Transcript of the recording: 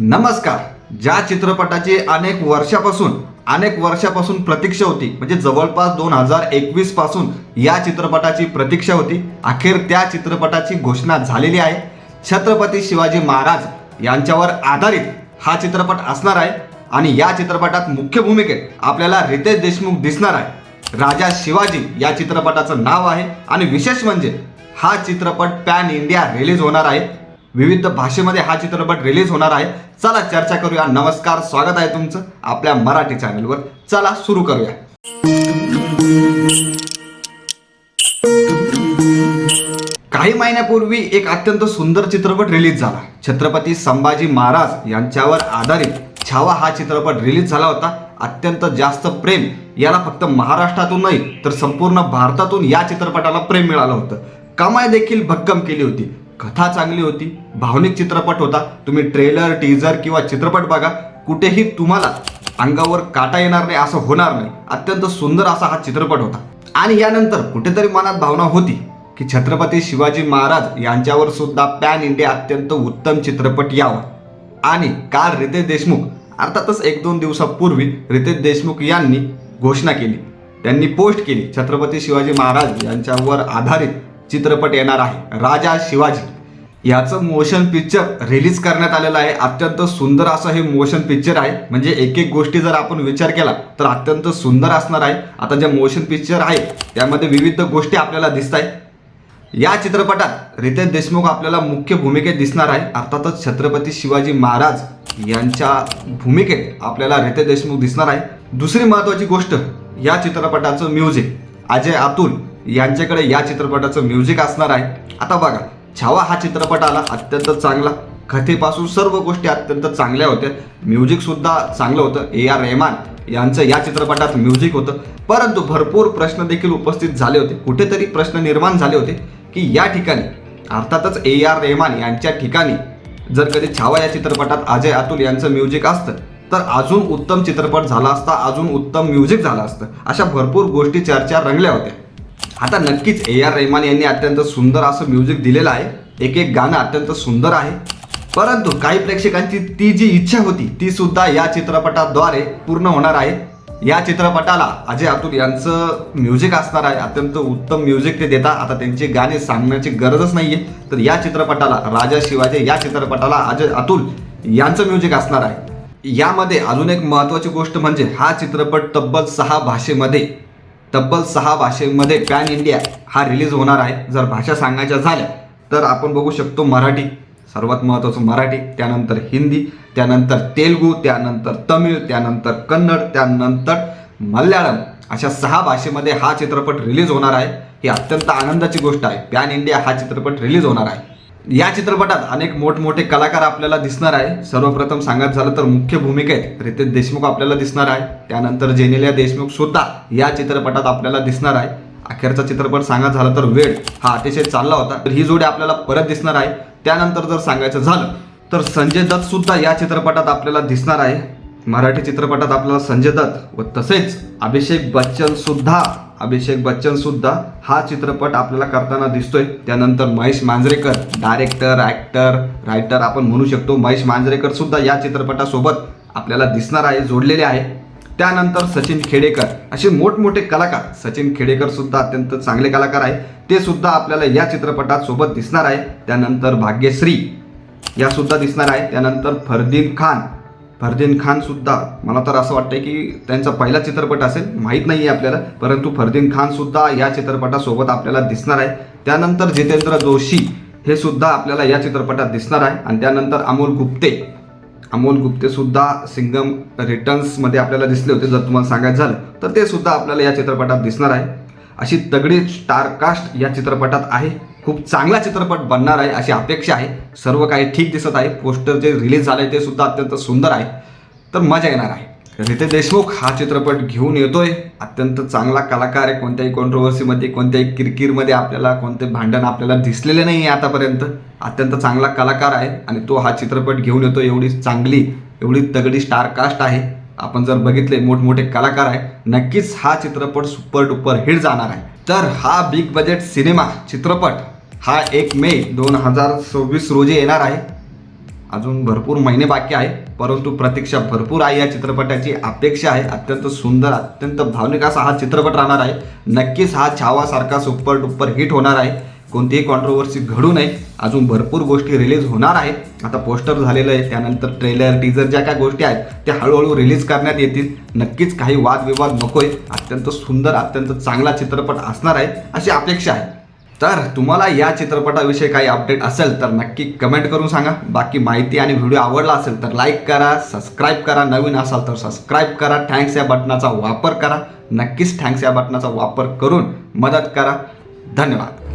नमस्कार. ज्या चित्रपटाची अनेक वर्षापासून अनेक वर्षापासून प्रतीक्षा होती म्हणजे जवळपास दोन हजार एकवीसपासून या चित्रपटाची प्रतीक्षा होती. अखेर त्या चित्रपटाची घोषणा झालेली आहे. छत्रपती शिवाजी महाराज यांच्यावर आधारित हा चित्रपट असणार आहे आणि या चित्रपटात मुख्य भूमिकेत आपल्याला रितेश देशमुख दिसणार आहे. राजा शिवाजी या चित्रपटाचं नाव आहे आणि विशेष म्हणजे हा चित्रपट पॅन इंडिया रिलीज होणार आहे. विविध भाषेमध्ये हा चित्रपट रिलीज होणार आहे. चला चर्चा करूया. नमस्कार स्वागत आहे तुमचं आपल्या मराठी चॅनलवर चला सुरू करूया. काही महिन्यापूर्वी एक अत्यंत सुंदर चित्रपट रिलीज झाला. छत्रपती संभाजी महाराज यांच्यावर आधारित छावा हा चित्रपट रिलीज झाला होता. अत्यंत जास्त प्रेम. याला फक्त महाराष्ट्रातून नाही तर संपूर्ण भारतातून या चित्रपटाला प्रेम मिळालं होतं. कमाई देखील भक्कम केली होती. कथा चांगली होती भावनिक चित्रपट होता. तुम्ही ट्रेलर टीजर किंवा चित्रपट बघा कुठेही तुम्हाला अंगावर काटा येणार नाही असं होणार नाही. अत्यंत सुंदर असा हा चित्रपट होता. आणि यानंतर कुठेतरी मनात भावना होती की छत्रपती शिवाजी महाराज यांच्यावर सुद्धा पॅन इंडिया अत्यंत उत्तम चित्रपट यावा. आणि काल रितेश देशमुख अर्थातच एक दोन दिवसापूर्वी रितेश देशमुख यांनी घोषणा केली. त्यांनी पोस्ट केली छत्रपती शिवाजी महाराज यांच्यावर आधारित चित्रपट येणार आहे. राजा शिवाजी. याचं मोशन पिक्चर रिलीज करण्यात आलेलं आहे. अत्यंत सुंदर असं हे मोशन पिक्चर आहे. म्हणजे एक एक गोष्टी जर आपण विचार केला तर अत्यंत सुंदर असणार आहे. आता जे मोशन पिक्चर आहे त्यामध्ये विविध गोष्टी आपल्याला दिसत आहेत या चित्रपटात रितेश देशमुख आपल्याला मुख्य भूमिकेत दिसणार आहे. अर्थातच छत्रपती शिवाजी महाराज यांच्या भूमिकेत आपल्याला रितेश देशमुख दिसणार आहे. दुसरी महत्त्वाची गोष्ट या चित्रपटाचं म्युझिक अजय अतुल यांच्याकडे या चित्रपटाचं म्युझिक असणार आहे. आता बघा छावा हा चित्रपट आला अत्यंत चांगला. कथेपासून सर्व गोष्टी अत्यंत चांगल्या होत्या. म्युझिकसुद्धा चांगलं होतं. ए आर रेहमान यांचं या चित्रपटात म्युझिक होतं. परंतु भरपूर प्रश्न देखील उपस्थित झाले होते. कुठेतरी प्रश्न निर्माण झाले होते की या ठिकाणी अर्थातच ए आर रेहमान यांच्या ठिकाणी जर कधी छावा या चित्रपटात अजय अतुल यांचं म्युझिक असतं तर अजून उत्तम चित्रपट झाला असता अजून उत्तम म्युझिक झालं असतं. अशा भरपूर गोष्टी चर्चा रंगल्या होत्या. आता नक्कीच ए आर रेहमान यांनी अत्यंत सुंदर असं म्युझिक दिलेलं आहे. एक एक गाणं अत्यंत सुंदर आहे. परंतु काही प्रेक्षकांची ती जी इच्छा होती ती सुद्धा या चित्रपटाद्वारे पूर्ण होणार आहे. या चित्रपटाला अजय अतुल यांचं म्युझिक असणार आहे. अत्यंत उत्तम म्युझिक ते देतात. आता त्यांचे गाणे सांगण्याची गरजच नाही आहे तर या चित्रपटाला राजा शिवाजी या चित्रपटाला अजय अतुल यांचं म्युझिक असणार आहे. यामध्ये अजून एक महत्त्वाची गोष्ट म्हणजे हा चित्रपट तब्बल सहा भाषेमध्ये तब्बल सहा भाषेमध्ये पॅन इंडिया हा रिलीज होणार आहे. जर भाषा सांगायच्या झाल्या तर आपण बघू शकतो मराठी सर्वात महत्त्वाचं मराठी त्यानंतर हिंदी त्यानंतर तेलगू त्यानंतर तमिळ त्यानंतर कन्नड त्यानंतर मल्याळम अशा सहा भाषेमध्ये हा चित्रपट रिलीज होणार आहे. ही अत्यंत आनंदाची गोष्ट आहे. पॅन इंडिया हा चित्रपट रिलीज होणार आहे. या चित्रपटात अनेक मोठमोठे कलाकार आपल्याला दिसणार आहे. सर्वप्रथम सांगायचं झालं तर मुख्य भूमिकेत रितेश देशमुख आपल्याला दिसणार आहे. त्यानंतर जेनेलिया देशमुख सुद्धा या चित्रपटात आपल्याला दिसणार आहे. अखेरचा चित्रपट सांगायचं झालं तर वेळ हा अतिशय चालला होता. तर ही जोडी आपल्याला परत दिसणार आहे. त्यानंतर जर सांगायचं झालं तर संजय दत्त सुद्धा या चित्रपटात आपल्याला दिसणार आहे. मराठी चित्रपटात आपल्याला संजय दत्त व तसेच अभिषेक बच्चन सुद्धा अभिषेक बच्चन सुद्धा हा चित्रपट आपल्याला करताना दिसतोय. त्यानंतर Mahesh Manjrekar director actor writer आपण म्हणू शकतो. महेश मांजरेकर सुद्धा या चित्रपटासोबत आपल्याला दिसणार आहे जोडलेले आहे. त्यानंतर सचिन खेडेकर असे मोठमोठे कलाकार. सचिन खेडेकर सुद्धा अत्यंत चांगले कलाकार आहे. ते सुद्धा आपल्याला या चित्रपटात सोबत दिसणार आहे. त्यानंतर भाग्यश्री या सुद्धा दिसणार आहे. त्यानंतर फरदीन खान फरदीन खानसुद्धा मला तर असं वाटतं की त्यांचा पहिला चित्रपट असेल माहीत नाही आहे आपल्याला परंतु फरदीन खानसुद्धा या चित्रपटासोबत आपल्याला दिसणार आहे. त्यानंतर जितेंद्र जोशी हे सुद्धा आपल्याला या चित्रपटात दिसणार आहे. आणि त्यानंतर अमोल गुप्ते. अमोल गुप्तेसुद्धा सिंगम रिटर्न्समध्ये आपल्याला दिसले होते जर तुम्हाला सांगायचं झालं तर ते सुद्धा आपल्याला या चित्रपटात दिसणार आहे. अशी तगडी स्टारकास्ट या चित्रपटात आहे. खूप चांगला चित्रपट बनणार आहे अशी अपेक्षा आहे. सर्व काही ठीक दिसत आहे. पोस्टर जे रिलीज झालं आहे ते सुद्धा अत्यंत सुंदर आहे. तर मजा येणार आहे. रितेश देशमुख हा चित्रपट घेऊन येतोय. अत्यंत चांगला कलाकार आहे. कोणत्याही कॉन्ट्रोवर्सीमध्ये कोणत्याही किरकिरमध्ये आपल्याला कोणते भांडण आपल्याला दिसलेले नाही आहे आतापर्यंत. अत्यंत चांगला कलाकार आहे आणि तो हा चित्रपट घेऊन येतो एवढी चांगली एवढी तगडी स्टारकास्ट आहे. आपण जर बघितले मोठमोठे कलाकार आहे. नक्कीच हा चित्रपट सुपर डुपर हिट जाणार आहे. तर हा बिग बजेट सिनेमा चित्रपट हा एक मे दोन हजार सव्वीस रोजी येणार आहे. अजून भरपूर महिने बाकी आहे परंतु प्रतीक्षा भरपूर आहे या चित्रपटाची. अपेक्षा आहे अत्यंत सुंदर अत्यंत भावनिक असा हा चित्रपट राहणार आहे. नक्कीच हा छावासारखा सुपर डुप्पर हिट होणार आहे. कोणतीही कॉन्ट्रोवर्सी घडू नये. अजून भरपूर गोष्टी रिलीज होणार आहे आता पोस्टर झालेलं आहे त्यानंतर ट्रेलर टीजर ज्या काय गोष्टी आहेत त्या हळूहळू रिलीज करण्यात येतील. नक्कीच काही वादविवाद नकोय. अत्यंत सुंदर अत्यंत चांगला चित्रपट असणार आहे अशी अपेक्षा आहे. तर तुम्हाला या चित्रपटाविषयी काही अपडेट असेल तर नक्की कमेंट करून सांगा. बाकी माहिती आणि व्हिडिओ आवडला असेल तर लाईक करा सबस्क्राईब करा. नवीन असाल तर सबस्क्राईब करा. थँक्स या बटनाचा वापर करा. नक्कीच थँक्स या बटनाचा वापर करून मदत करा. धन्यवाद.